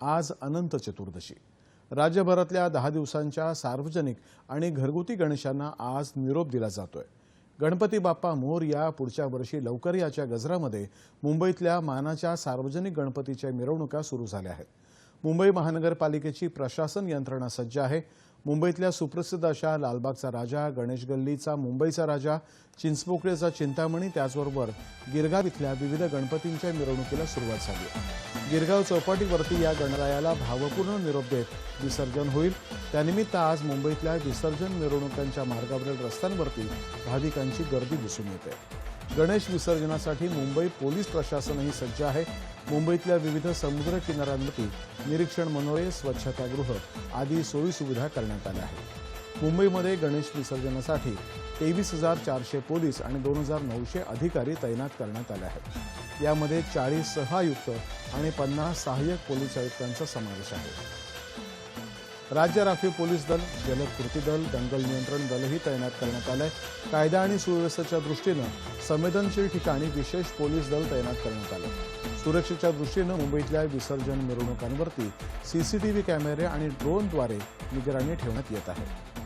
आज अनंत चतुर्दशी. राज्यभरातल्या दहा दिवसांच्या सार्वजनिक आणि घरगुती गणेशांना आज निरोप दिला जातोय. गणपती बाप्पा मोर या पुढच्या वर्षी लवकर याच्या गजरामध्ये मुंबईतल्या मानाच्या सार्वजनिक गणपतीच्या मिरवणुका सुरू झाल्या आहेत. मुंबई महानगरपालिकेची प्रशासन यंत्रणा सज्ज आहे. मुंबईतल्या सुप्रसिद्ध अशा लालबागचा राजा गणेश गल्लीचा मुंबईचा राजा चिंचपोकळेचा चिंतामणी त्याचबरोबर गिरगाव इथल्या विविध गणपतींच्या मिरवणुकीला सुरुवात झाली गिरगाव चौपाटीवरती या गणरायाला भावपूर्ण निरोप देत विसर्जन होईल. त्यानिमित्त आज मुंबईतल्या विसर्जन मिरवणुकांच्या मार्गावरील रस्त्यांवरती भाविकांची गर्दी दिसून येते. गणेश विसर्जनासाठी मुंबई पोलीस प्रशासनही सज्ज आहे. मुंबईतल्या विविध समुद्र किनाऱ्यांवरती निरीक्षण मनोरे स्वच्छतागृह आदी सोयीसुविधा करण्यात आल्या आहेत. मुंबईमध्ये गणेश विसर्जनासाठी तेवीस हजार चारशे पोलीस आणि दोन हजार नऊशे अधिकारी तैनात करण्यात आले आहेत. यामध्ये चाळीस सहआयुक्त आणि पन्नास सहाय्यक पोलीस आयुक्तांचा समावेश आहे. राज्य राखीव पोलीस दल जलद कृती दल दंगल नियंत्रण दलही तैनात करण्यात आलंय. कायदा आणि सुव्यवस्थेच्या दृष्टीनं संवेदनशील ठिकाणी विशेष पोलीस दल तैनात करण्यात आलं सुरक्षेच्या दृष्टीनं मुंबईतल्या विसर्जन मिरवणुकांवरती सीसीटीव्ही कॅमेरे आणि ड्रोनद्वारे निगराणी ठेवण्यात येत आहे.